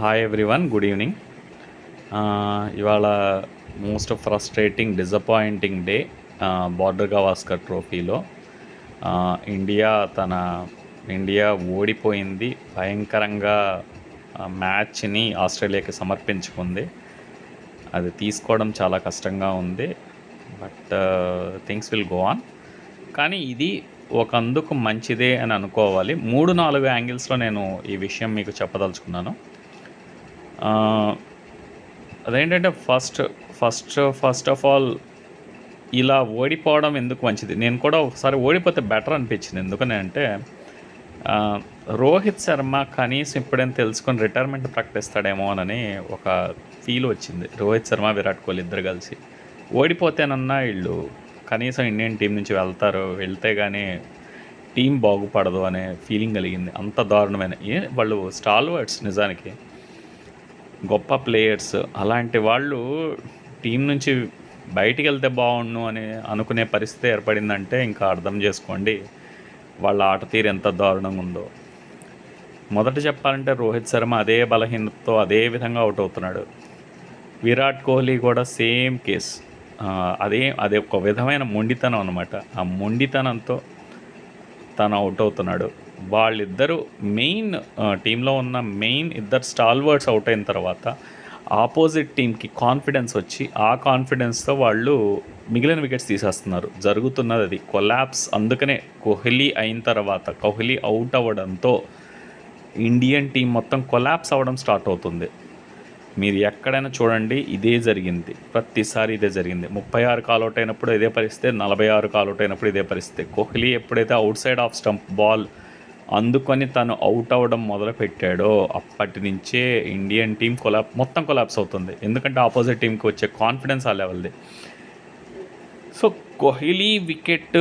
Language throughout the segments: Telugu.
హాయ్ ఎవ్రీవన్ గుడ్ ఈవినింగ్ ఇవాళ most frustrating disappointing day Border Gavaskar ట్రోఫీలో ఇండియా తన ఇండియా ఓడిపోయింది. భయంకరంగా uh, మ్యాచ్ని ఆస్ట్రేలియాకి సమర్పించుకుంది. అది తీసుకోవడం చాలా కష్టంగా ఉంది. But things will go on కానీ ఇది ఒక అందుకు మంచిదే అని అనుకోవాలి. మూడు నాలుగు యాంగిల్స్లో నేను ఈ విషయం మీకు చెప్పదలుచుకున్నాను. అదేంటంటే first first first of all ఇలా ఓడిపోవడం ఎందుకు మంచిది? నేను కూడా ఒకసారి ఓడిపోతే బెటర్ అనిపించింది. ఎందుకని అంటే రోహిత్ శర్మ కనీసం ఇప్పుడేం తెలుసుకొని రిటైర్మెంట్ ప్రకటిస్తాడేమో అని ఒక ఫీల్ వచ్చింది. రోహిత్ శర్మ విరాట్ కోహ్లీ ఇద్దరు కలిసి. ఓడిపోతేనన్నా వీళ్ళు కనీసం ఇండియన్ టీం నుంచి వెళ్తారు. వెళ్తే కానీ టీం బాగుపడదు అనే ఫీలింగ్ కలిగింది. అంత దారుణమైన వాళ్ళు స్టాల్వర్డ్స్ నిజానికి. గొప్ప ప్లేయర్స్. అలాంటి వాళ్ళు టీం నుంచి బయటికి వెళ్తే బాగుండు అని అనుకునే పరిస్థితి ఏర్పడిందంటే ఇంకా అర్థం చేసుకోండి. వాళ్ళ ఆట తీరు ఎంత దారుణంగా ఉందో. మొదట చెప్పాలంటే రోహిత్ శర్మ అదే బలహీనతతో అదే విధంగా అవుట్ అవుతున్నాడు. విరాట్ కోహ్లీ కూడా సేమ్ కేస్. అదే అదే ఒక విధమైన మొండితనం అనమాట ఆ మొండితనంతో తను అవుట్ అవుతున్నాడు. వాళ్ళిద్దరూ మెయిన్ టీంలో ఉన్న మెయిన్ ఇద్దరు స్టాల్వర్డ్స్ అవుట్ అయిన తర్వాత ఆపోజిట్ టీంకి కాన్ఫిడెన్స్ వచ్చి ఆ కాన్ఫిడెన్స్తో వాళ్ళు మిగిలిన వికెట్స్ తీసేస్తున్నారు. జరుగుతున్నది అది. కొలాప్స్ అందుకనే కోహ్లీ అయిన తర్వాత కోహ్లీ అవుట్ అవ్వడంతో ఇండియన్ టీం మొత్తం కొలాప్స్ అవ్వడం స్టార్ట్ అవుతుంది. మీరు ఎక్కడైనా చూడండి ఇదే జరిగింది. ప్రతిసారి ఇదే జరిగింది. ముప్పై ఆరు కాల్అవుట్ అయినప్పుడు ఇదే పరిస్థితి నలభై ఆరు కాల్అవుట్ అయినప్పుడు ఇదే పరిస్థితి. కోహ్లీ ఎప్పుడైతే outside off stump ball అందుకని తను అవుట్ అవ్వడం మొదలు పెట్టాడో అప్పటి నుంచే ఇండియన్ టీం కొలాప్ మొత్తం కొలాప్స్ అవుతుంది. ఎందుకంటే ఆపోజిట్ టీంకి వచ్చే కాన్ఫిడెన్స్ ఆ లెవెల్ది so Kohli wicket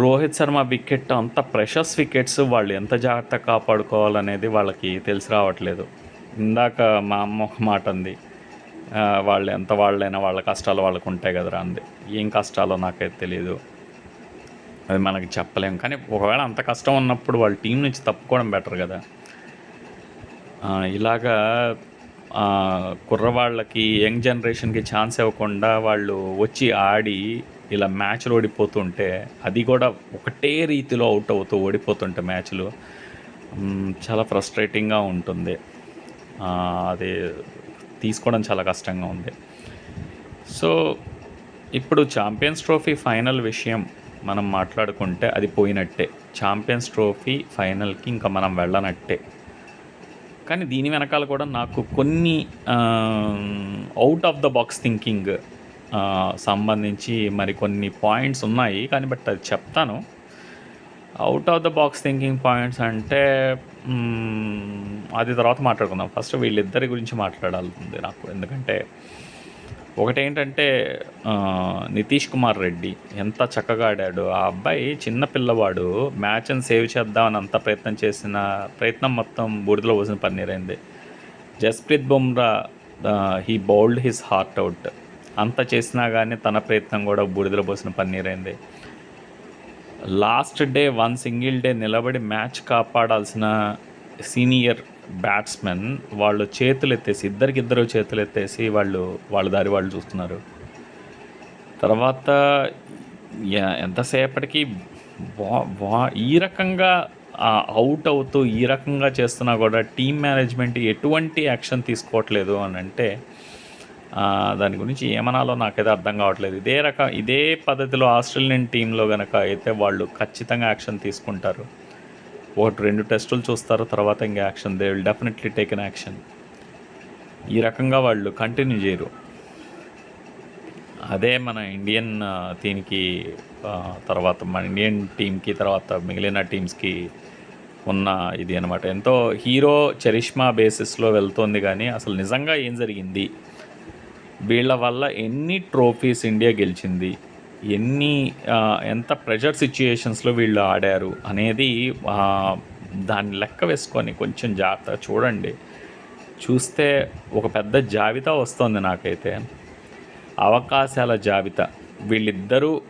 Rohit Sharma wicket అంత ప్రెషస్ వికెట్స్ వాళ్ళు ఎంత జాగ్రత్త కాపాడుకోవాలనేది వాళ్ళకి తెలిసి రావట్లేదు. ఇందాక మా అమ్మ ఒక మాట అంది వాళ్ళు ఎంత వాళ్ళైనా వాళ్ళ కష్టాలు వాళ్ళకు ఉంటాయి కదరా అంది. ఏం కష్టాలో నాకైతే తెలియదు అది మనకి చెప్పలేం. కానీ ఒకవేళ అంత కష్టం ఉన్నప్పుడు వాళ్ళ టీం నుంచి తప్పుకోవడం బెటర్ కదా. ఇలాగా కుర్రవాళ్ళకి యంగ్ జనరేషన్కి ఛాన్స్ ఇవ్వకుండా వాళ్ళు వచ్చి ఆడి ఇలా మ్యాచ్లు ఓడిపోతుంటే అది కూడా ఒకటే రీతిలో అవుట్ అవుతూ ఓడిపోతుంటే మ్యాచ్లు. చాలా ఫ్రస్ట్రేటింగ్గా ఉంటుంది. అది తీసుకోవడం చాలా కష్టంగా ఉంది. సో ఇప్పుడు ఛాంపియన్స్ ట్రోఫీ ఫైనల్ విషయం. మనం మాట్లాడుకుంటే అది పోయినట్టే. ఛాంపియన్స్ ట్రోఫీ ఫైనల్కి ఇంకా మనం వెళ్ళనట్టే. కానీ దీని వెనకాల కూడా నాకు కొన్ని out of the box thinking సంబంధించి మరి కొన్ని పాయింట్స్ ఉన్నాయి. కానీ బట్ అది చెప్తాను. Out of the box thinking points అంటే అది తర్వాత మాట్లాడుకుందాం. ఫస్ట్ వీళ్ళిద్దరి గురించి మాట్లాడాలి నాకు. ఎందుకంటే ఒకటేంటంటే నితీష్ కుమార్ రెడ్డి ఎంత చక్కగా ఆడాడు. ఆ అబ్బాయి చిన్న పిల్లవాడు మ్యాచ్ని సేవ్ చేద్దామని అంత ప్రయత్నం చేసిన ప్రయత్నం మొత్తం బూడిదలో పోసిన పన్నీరైంది. Jasprit Bumrah he bowled his heart out అంత చేసినా కానీ తన ప్రయత్నం కూడా బూడిదలో పోసిన పన్నీరైంది. Last day one single day నిలబడి మ్యాచ్ కాపాడాల్సిన సీనియర్ బ్యాట్స్మెన్ వాళ్ళు చేతులు ఎత్తేసి ఇద్దరికిద్దరు చేతులు ఎత్తేసి వాళ్ళు వాళ్ళ దారి వాళ్ళు చూస్తున్నారు. తర్వాత ఎంతసేపటికి వా- వా- ఈ రకంగా అవుట్ అవుతూ ఈ రకంగా చేస్తున్నా కూడా టీం మేనేజ్మెంట్ ఎటువంటి యాక్షన్ తీసుకోవట్లేదు అని అంటే దాని గురించి ఏమనాలో నాకైతే అర్థం కావట్లేదు. ఇదే రకం ఇదే పద్ధతిలో ఆస్ట్రేలియన్ టీంలో కనుక అయితే వాళ్ళు ఖచ్చితంగా యాక్షన్ తీసుకుంటారు. ఒకటి రెండు టెస్టులు చూస్తారు తర్వాత ఇంకా action. They will definitely take an action ఈ రకంగా వాళ్ళు కంటిన్యూ చేయరు. అదే మన ఇండియన్ దీనికి తర్వాత మన ఇండియన్ టీంకి తర్వాత మిగిలిన టీమ్స్కి ఉన్న ఇది అనమాట ఎంతో హీరో చరిష్మా బేసిస్లో వెళ్తోంది కానీ అసలు నిజంగా ఏం జరిగింది? వీళ్ళ వల్ల ఎన్ని ట్రోఫీస్ ఇండియా గెలిచింది? ఎన్ని ఎంత ప్రెషర్ సిచ్యుయేషన్స్లో వీళ్ళు ఆడారు అనేది దాన్ని లెక్క వేసుకొని కొంచెం జాగ్రత్త చూడండి. చూస్తే ఒక పెద్ద జాబితా వస్తుంది నాకైతే. అవకాశాల జాబితా. వీళ్ళిద్దరూ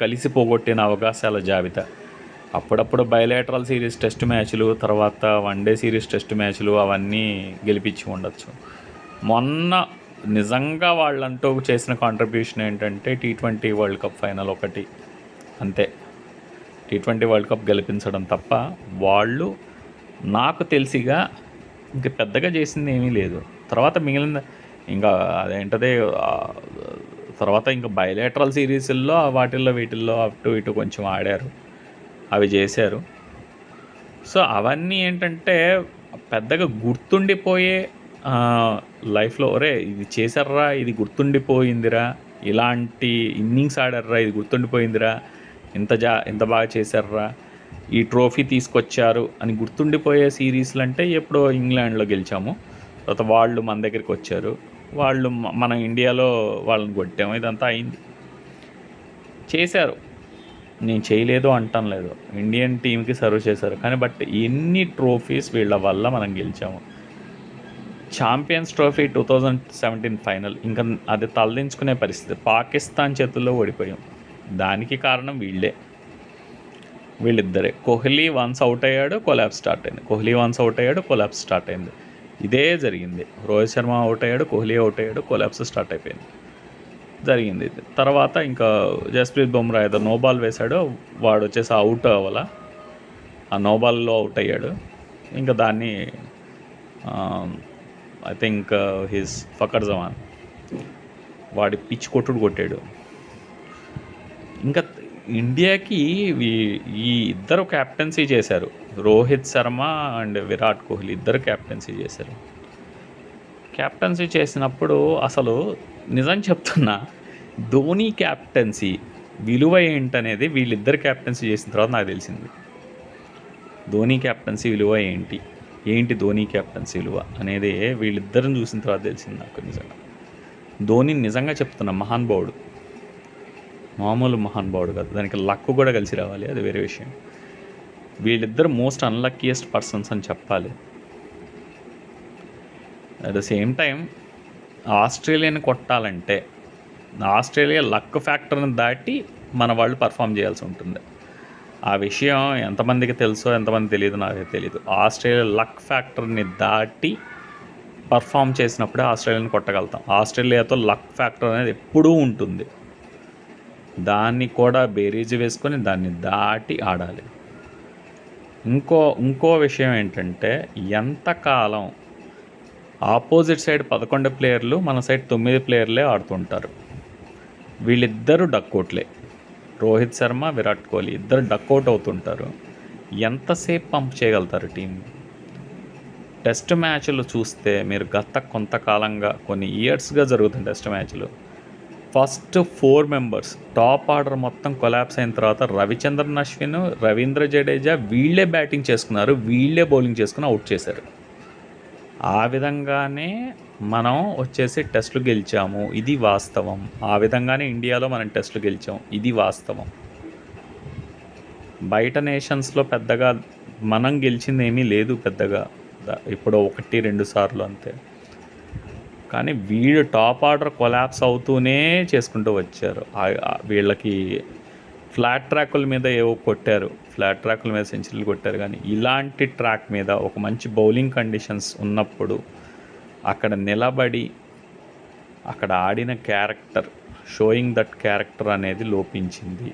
కలిసి పోగొట్టిన అవకాశాల జాబితా. అప్పుడప్పుడు బయలేటరల్ సిరీస్ టెస్ట్ మ్యాచ్లు తర్వాత వన్ డే సిరీస్ టెస్ట్ మ్యాచ్లు అవన్నీ గెలిపించి ఉండొచ్చు. మొన్న నిజంగా వాళ్ళంటూ చేసిన కాంట్రిబ్యూషన్ ఏంటంటే T twenty world cup final ఒకటి. అంతే. టీ ట్వంటీ వరల్డ్ కప్ గెలిపించడం తప్ప వాళ్ళు నాకు తెలిసిగా ఇంక పెద్దగా చేసింది ఏమీ లేదు. తర్వాత మిగిలిన ఇంకా అదేంటది తర్వాత ఇంకా బయలేటరల్ సిరీస్ల్లో వాటిల్లో వీటిల్లో అటు ఇటు కొంచెం ఆడారు. అవి చేశారు. సో అవన్నీ ఏంటంటే పెద్దగా గుర్తుండిపోయే లైఫ్లో ఒరే ఇది చేశారా ఇది గుర్తుండిపోయిందిరా ఇలాంటి ఇన్నింగ్స్ ఆడారా ఇది గుర్తుండిపోయిందిరా ఇంత జా ఇంత బాగా చేశారా ఈ ట్రోఫీ తీసుకొచ్చారు అని గుర్తుండిపోయే సిరీస్లు అంటే ఎప్పుడో ఇంగ్లాండ్లో గెలిచాము. తర్వాత వాళ్ళు మన దగ్గరికి వచ్చారు. వాళ్ళు మన ఇండియాలో వాళ్ళని కొట్టాము. ఇదంతా అయింది. చేశారు. నేను చేయలేదు అంటం లేదు. ఇండియన్ టీంకి సర్వ్ చేశారు. కానీ బట్ ఎన్ని ట్రోఫీస్ వీళ్ళ వల్ల మనం గెలిచాము. Champions trophy two thousand seventeen final ఇంకా అది తలదించుకునే పరిస్థితి. పాకిస్తాన్ చేతుల్లో ఓడిపోయాం. దానికి కారణం వీళ్ళే. వీళ్ళిద్దరే. కోహ్లీ వన్స్ అవుట్ అయ్యాడు కొలాబ్ స్టార్ట్ అయింది. కోహ్లీ వన్స్ అవుట్ అయ్యాడు కొలాబ్స్ స్టార్ట్ అయింది. ఇదే జరిగింది. రోహిత్ శర్మ అవుట్ అయ్యాడు కోహ్లీ అవుట్ అయ్యాడు కొలాబ్స్ స్టార్ట్ అయిపోయింది. జరిగింది ఇది. తర్వాత ఇంకా జస్ప్రీత్ బుమ్రా ఏదో నో బాల్ వేశాడు. వాడు వచ్చేసి అవుట్ అవ్వాల? ఆ నో బాల్లో అవుట్ అయ్యాడు. ఇంకా దాన్ని ఐ థింక్ హిస్ ఫకర్ జవాన్ వాడి పిచ్ కొట్టుడు కొట్టాడు. ఇంకా ఇండియాకి ఈ- ఈ ఇద్దరు క్యాప్టెన్సీ చేశారు. రోహిత్ శర్మ అండ్ విరాట్ కోహ్లీ ఇద్దరు క్యాప్టెన్సీ చేశారు. క్యాప్టెన్సీ చేసినప్పుడు అసలు నిజం చెప్తున్నా ధోని క్యాప్టెన్సీ విలువ ఏంటనేది వీళ్ళిద్దరు క్యాప్టెన్సీ చేసిన తర్వాత నాకు తెలిసింది. ధోని క్యాప్టెన్సీ విలువ ఏంటి? ఏంటి ధోని క్యాప్టెన్సీ విలువ అనేది వీళ్ళిద్దరిని చూసిన తర్వాత తెలిసింది నాకు నిజంగా. ధోని నిజంగా చెప్తున్నా మహానుభావుడు మామూలు మహానుభావుడు కాదు. దానికి లక్ కూడా కలిసి రావాలి. అది వేరే విషయం. వీళ్ళిద్దరు మోస్ట్ అన్లక్కీయెస్ట్ పర్సన్స్ అని చెప్పాలి. అట్ ద సేమ్ టైం ఆస్ట్రేలియాని కొట్టాలంటే ఆస్ట్రేలియా లక్ ఫ్యాక్టర్ని దాటి మన వాళ్ళు పర్ఫామ్ చేయాల్సి ఉంటుంది. ఆ విషయం ఎంతమందికి తెలుసో ఎంతమంది తెలియదు నాకు తెలియదు ఆస్ట్రేలియా లక్ ఫ్యాక్టర్ని దాటి పర్ఫామ్ చేసినప్పుడే ఆస్ట్రేలియాని కొట్టగలుగుతాం. ఆస్ట్రేలియాతో లక్ ఫ్యాక్టర్ అనేది ఎప్పుడూ ఉంటుంది. దాన్ని కూడా బేరీజ్ వేసుకొని దాన్ని దాటి ఆడాలి. ఇంకో ఇంకో విషయం ఏంటంటే ఎంతకాలం ఆపోజిట్ సైడ్ పదకొండు ప్లేయర్లు మన సైడ్ తొమ్మిది ప్లేయర్లే ఆడుతుంటారు. వీళ్ళిద్దరూ డక్కోట్లే రోహిత్ శర్మ విరాట్ కోహ్లీ ఇద్దరు డక్అవుట్ అవుతుంటారు. ఎంతసేపు పంప్ చేయగలుగుతారు టీం టెస్ట్ మ్యాచ్లు చూస్తే మీరు గత కొంతకాలంగా కొన్ని ఇయర్స్గా జరుగుతుంది టెస్ట్ మ్యాచ్లు first four members top order మొత్తం కొలాప్స్ అయిన తర్వాత రవిచంద్రన్ అశ్విన్ రవీంద్ర జడేజా వీళ్ళే బ్యాటింగ్ చేసుకున్నారు వీళ్ళే బౌలింగ్ చేసుకుని అవుట్ చేశారు. ఆ విధంగానే మనం వచ్చేసి టెస్టులు గెలిచాము. ఇది వాస్తవం. ఆ విధంగానే ఇండియాలో మనం టెస్టులు గెలిచాం. ఇది వాస్తవం. బయట నేషన్స్లో పెద్దగా మనం గెలిచింది ఏమీ లేదు పెద్దగా. ఇప్పుడు ఒకటి రెండు సార్లు అంతే. కానీ వీళ్ళు టాప్ ఆర్డర్ కొలాప్స్ అవుతూనే చేసుకుంటూ వచ్చారు. వీళ్ళకి ఫ్లాట్ ట్రాకుల మీద ఏవో కొట్టారు. ఫ్లాట్ ట్రాక్ల మీద సెంచరీలు కొట్టారు. కానీ ఇలాంటి ట్రాక్ మీద ఒక మంచి బౌలింగ్ కండిషన్స్ ఉన్నప్పుడు అక్కడ నిలబడి అక్కడ ఆడిన క్యారెక్టర్ షోయింగ్ దట్ క్యారెక్టర్ అనేది లోపించింది.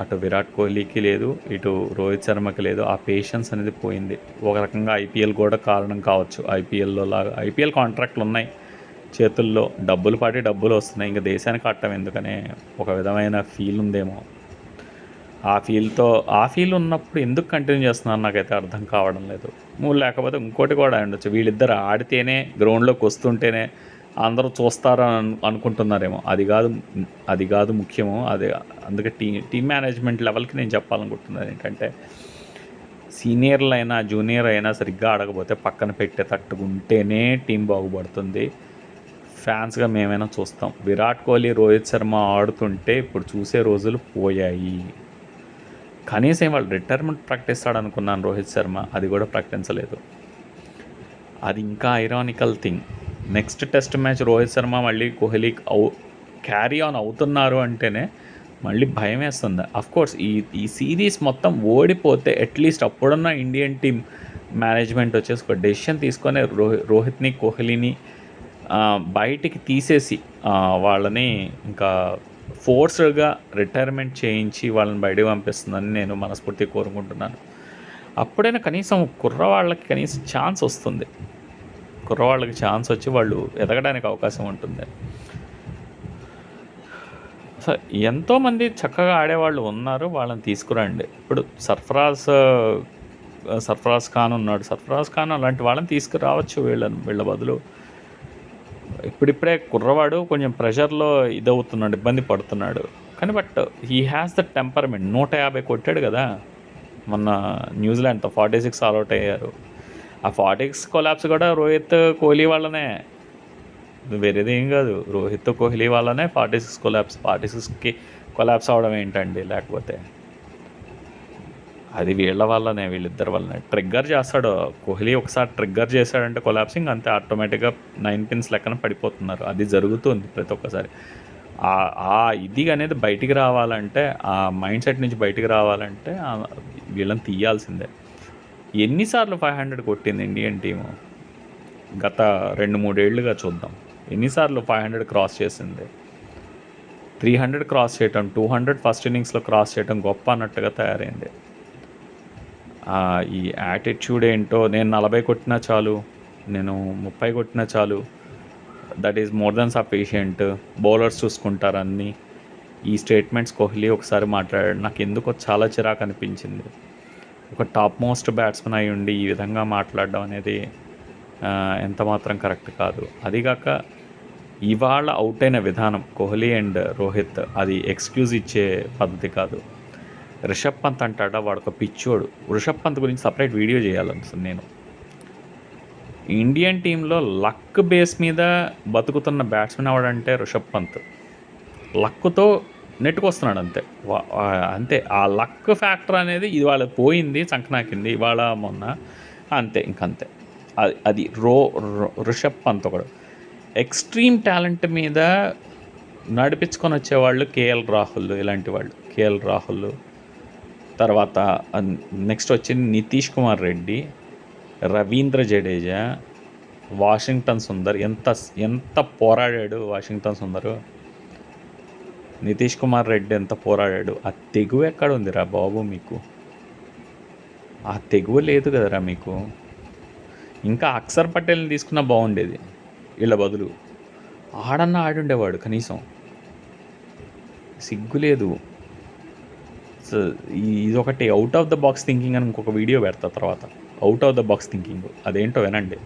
అటు విరాట్ కోహ్లీకి లేదు ఇటు రోహిత్ శర్మకి లేదు ఆ పేషెన్స్ అనేది పోయింది. ఒక రకంగా ఐపీఎల్ కూడా కారణం కావచ్చు. ఐపీఎల్లో లాగా ఐపీఎల్ కాంట్రాక్ట్లు ఉన్నాయి. చేతుల్లో డబ్బులు పాటి డబ్బులు వస్తున్నాయి. ఇంకా దేశానికి ఆడటం ఎందుకనే ఒక విధమైన ఫీల్ ఉందేమో. ఆ ఫీల్తో ఆ ఫీల్ ఉన్నప్పుడు ఎందుకు కంటిన్యూ చేస్తున్నారు నాకైతే అర్థం కావడం లేదు. లేకపోతే ఇంకోటి కూడా ఉండొచ్చు. వీళ్ళిద్దరు ఆడితేనే గ్రౌండ్లోకి వస్తుంటేనే అందరూ చూస్తారని అనుకుంటున్నారేమో. అది కాదు అది కాదు ముఖ్యము. అది అందుకే టీ టీమ్ మేనేజ్మెంట్ లెవెల్కి నేను చెప్పాలనుకుంటున్నాను ఏంటంటే సీనియర్లు అయినా జూనియర్ అయినా సరిగ్గా ఆడకపోతే పక్కన పెట్టే ఉంటేనే టీం బాగుపడుతుంది. ఫ్యాన్స్గా మేమైనా చూస్తాం. విరాట్ కోహ్లీ రోహిత్ శర్మ ఆడుతుంటే ఇప్పుడు చూసే రోజులు పోయాయి. కనీసం వాళ్ళు రిటైర్మెంట్ ప్రకటిస్తాడు అనుకున్నాను రోహిత్ శర్మ అది కూడా ప్రకటించలేదు. అది ఇంకా ironical thing next test match Rohit Sharma మళ్ళీ కోహ్లీ అవు క్యారీ ఆన్ అవుతున్నారు అంటేనే మళ్ళీ భయం వేస్తుంది. కోర్స్ ఈ ఈ సిరీస్ మొత్తం ఓడిపోతే అట్లీస్ట్ అప్పుడున్న ఇండియన్ టీం మేనేజ్మెంట్ వచ్చేసి ఒక డెసిషన్ తీసుకొని రోహి రోహిత్ని కోహ్లీని బయటికి తీసేసి వాళ్ళని ఇంకా ఫోర్స్డ్గా రిటైర్మెంట్ చేయించి వాళ్ళని బయటకు పంపిస్తుందని నేను మనస్ఫూర్తి కోరుకుంటున్నాను. అప్పుడైనా కనీసం కుర్రవాళ్ళకి కనీసం ఛాన్స్ వస్తుంది. కుర్రవాళ్ళకి ఛాన్స్ వచ్చి వాళ్ళు ఎదగడానికి అవకాశం ఉంటుంది. సో ఎంతోమంది చక్కగా ఆడేవాళ్ళు ఉన్నారు వాళ్ళని తీసుకురండి. ఇప్పుడు సర్ఫరాజ్ సర్ఫరాజ్ ఖాన్ ఉన్నాడు. సర్ఫరాజ్ ఖాన్ అలాంటి వాళ్ళని తీసుకురావచ్చు వీళ్ళని వీళ్ళ బదులు. ఇప్పుడిప్పుడే కుర్రవాడు కొంచెం ప్రెషర్లో ఇదవుతున్నాడు ఇబ్బంది పడుతున్నాడు. కానీ but he has the temperament. నూట యాభై కొట్టాడు కదా. మొన్న న్యూజిలాండ్తో ఫార్టీ సిక్స్ ఆల్అౌట్ అయ్యారు. ఆ ఫార్టీ సిక్స్ కొలాప్స్ కూడా రోహిత్ కోహ్లీ వాళ్ళనే. వేరేది ఏం కాదు. రోహిత్ కోహ్లీ వాళ్ళనే ఫార్టీ సిక్స్ కొలాప్స్ ఫార్టీ సిక్స్కి కొలాప్స్ అవడం ఏంటండి? లేకపోతే అది వీళ్ళ వల్లనే వీళ్ళిద్దరి వల్లనే. ట్రిగ్గర్ చేస్తాడు. కోహ్లీ ఒకసారి ట్రిగ్గర్ చేశాడంటే కొలాప్సింగ్ అంతే ఆటోమేటిక్గా నైన్ పిన్స్ లెక్కన పడిపోతున్నారు. అది జరుగుతుంది ప్రతి ఒక్కసారి. ఆ- ఇది అనేది బయటికి రావాలంటే ఆ మైండ్ సెట్ నుంచి బయటికి రావాలంటే వీళ్ళని తీయాల్సిందే. ఎన్నిసార్లు ఫైవ్ హండ్రెడ్ కొట్టింది ఇండియన్ టీము గత రెండు మూడేళ్ళుగా చూద్దాం. ఎన్నిసార్లు ఫైవ్ హండ్రెడ్ క్రాస్ చేసింది? త్రీ హండ్రెడ్ క్రాస్ చేయటం టూ హండ్రెడ్ ఫస్ట్ ఇన్నింగ్స్లో క్రాస్ చేయటం గొప్ప అన్నట్టుగా తయారైంది. ఈ యాటిట్యూడ్ ఏంటో నేను నలభై కొట్టినా చాలు నేను ముప్పై కొట్టినా చాలు. That is more than sufficient bowlers చూసుకుంటారు అన్నీ. ఈ స్టేట్మెంట్స్ కోహ్లీ ఒకసారి మాట్లాడాడు. నాకు ఎందుకో చాలా చిరాకు అనిపించింది. ఒక టాప్ మోస్ట్ బ్యాట్స్మెన్ అయి ఉండి ఈ విధంగా మాట్లాడడం అనేది ఎంతమాత్రం కరెక్ట్ కాదు. అదిగాక ఇవాళ అవుట్ అయిన విధానం కోహ్లీ అండ్ రోహిత్ అది ఎక్స్క్యూజ్ ఇచ్చే పద్ధతి కాదు. రిషబ్ పంత్ అంటాడా? వాడు ఒక పిచ్చోడు. రిషబ్ పంత్ గురించి సపరేట్ వీడియో చేయాలనుకున్నాను నేను. ఇండియన్ టీంలో లక్ బేస్ మీద బతుకుతున్న బ్యాట్స్మెన్ అవడంటే రిషబ్ పంత్. లక్తో నెట్టుకొస్తున్నాడు అంతే. అంతే. ఆ లక్ ఫ్యాక్టర్ అనేది ఇవాళ పోయింది చంకనాకింది. ఇవాళ మొన్న అంతే ఇంకంతే. అది అది రో రో- రిషబ్ పంత్ ఒకడు. ఎక్స్ట్రీమ్ టాలెంట్ మీద నడిపించుకొని వచ్చేవాళ్ళు కేఎల్ రాహుల్ ఇలాంటి వాళ్ళు. కేఎల్ రాహుల్. తర్వాత నెక్స్ట్ వచ్చింది నితీష్ కుమార్ రెడ్డి రవీంద్ర జడేజా వాషింగ్టన్ సుందర్. ఎంత ఎంత పోరాడాడు వాషింగ్టన్ సుందర్? నితీష్ కుమార్ రెడ్డి ఎంత పోరాడాడు? ఆ తెగువ ఎక్కడ ఉందిరా బాబు మీకు? ఆ తెగువ లేదు కదరా మీకు? ఇంకా అక్షర్ పటేల్ని తీసుకున్నా బాగుండేది వీళ్ళ బదులు. ఆడన్నా ఆడుండేవాడు కనీసం. సిగ్గు లేదు. ఇది ఒకటి out of the box thinking అని ఇంకొక వీడియో పెడతా తర్వాత. Out of the box thinking అదేంటో వినండి.